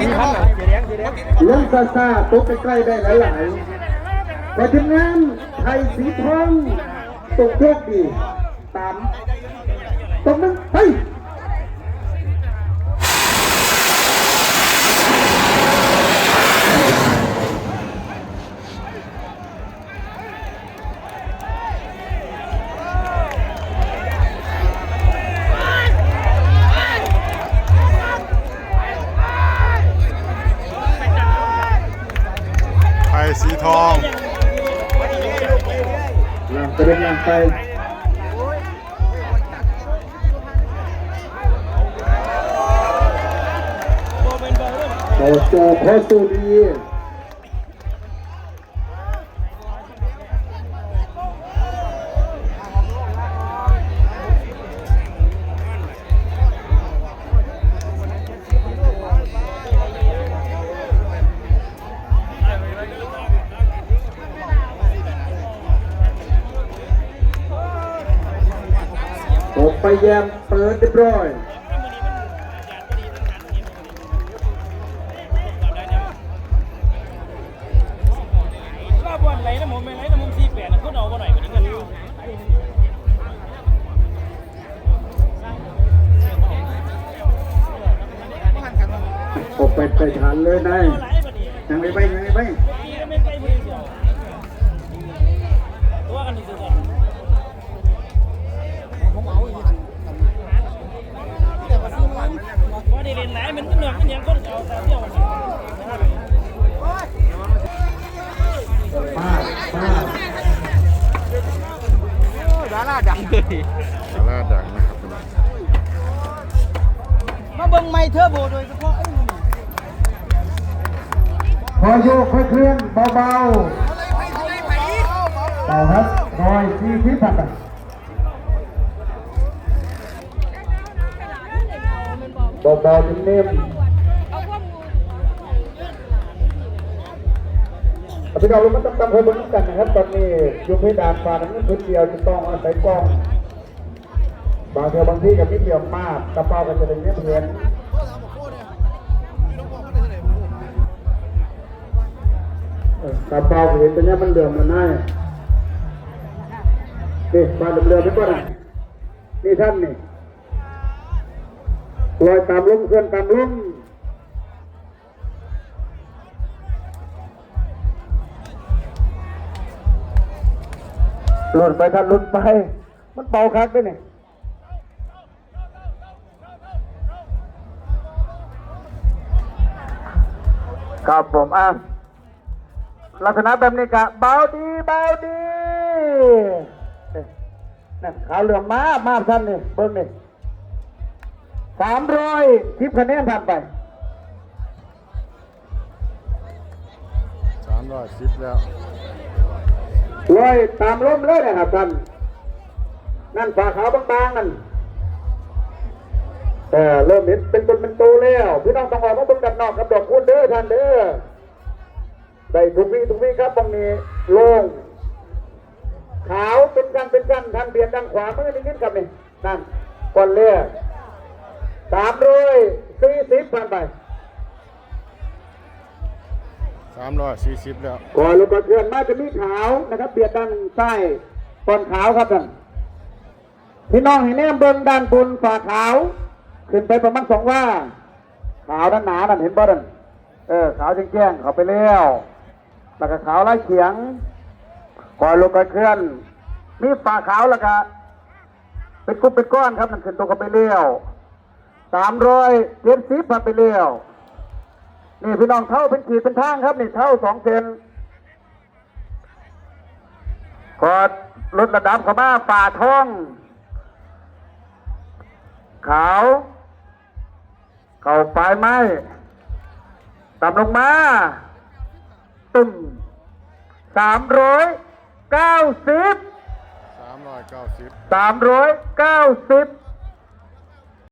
มีพันหน่อยสีแดงสีแดงลงซาซาตกใกล้ๆได้หลายๆไปถึงงานไทยสีทองตกโชคดีตามตรงนั้นเฮ้ยไท งานจะเป็นงางไปโอ้โจโคตรดี แยมเปิดเรียบร้อยรอบบอลไหลนะผมไม่ไหลนะมุมสี่แปดนะคุณเอาบ่หน่อยกว่านี้กันอยู่ออกไปไปทานเลยนายไหลบ่ดียังไม่ไปยังไม่ไป ราราดังนะครับมาเบิ่งไม้เทอร์โบโดยเฉพาะไอ้หนุ่มพอโยกค่อยเคลื่อนเบาๆเบาครับรอยสี่ที่พันอะเบาๆนิ่มๆพี่น้องเรามาต้องตำเพลินกันนะครับ ตอนนี้ยกเพดานฟ้านั้นพื้นเดียวจะต้องอาศัยกล้อง บางเทีบางที่กับมิเดียวมากกระเป๋าก็จะเป็นเนี้ยเพียนเออกระเป๋าเห็นตัวเนี้ยมันเหลือมมันน่ายนี่ปลาเหลือมๆนี่ก่อนนะนี่ท่านนี่ลอยตามลมเคลื่อนตามลมหล่นไปท่านหลุดไป มันเบาคักด้วยนี่ ครับผมอะลักษณะแบบนี้กะเบาดีเบาดีเอ๊ะนั่นขาวเหลืองมามาท่านนี่เบิ้งนี่สามร้อยทิปคะแนนผ่านไปสามร้อยสิบแล้วร้อยตามล้มเลยนะครับท่านนั่นฝาขาวบางๆนั่น เออเริ่มเห็นเป็นคนเป็นโตแล้วพี่น้องต้องออกมาเบิ่งกันนอกกับดอกคูณเด้อท่านเด้อได้ทุกวี่ทุกวี่ครับตรงนี้โล่งขาวเป็นกันเป็นกันท่านเบียดด้านขวามือนิดๆครับนี่นั่นก่อนเลือกสามร้อยสี่สิบผ่านไปสามร้อยสี่สิบแล้วก่อนลงกระเทือนมาจะมีขาวนะครับ เบียดด้านใต้ก่อนขาวครับท่านพี่น้องเห็นแนมเบิ้งด้านบนฝ่าขาว ขึ้นไปประมาณสองว่า ขาวด้านหนานั่นเห็นบ่ดันเออขาวแจ้งๆเขาไปแล้วแล้วก็ขาวไล่เขียงก่อนลงกระเทือนมีฝ่าขาวแล้วก็เป็นกุ๊บเป็นก้อนครับนั่นขึ้นตัวเขาไปเลี้ยวสามร้อยเจ็ดสิบพันไปเลี้ยวนี่พี่น้องเท่าเป็นขีดเป็นทางครับนี่เท่าสองเซนกอดลดระดับเข้ามาป่าท้อง ขาว เข่าปลายไม้ต่ำลงมา ตึมสามร้อยเก้าสิบสามร้อยเก้าสิบสามร้อยเก้าสิบ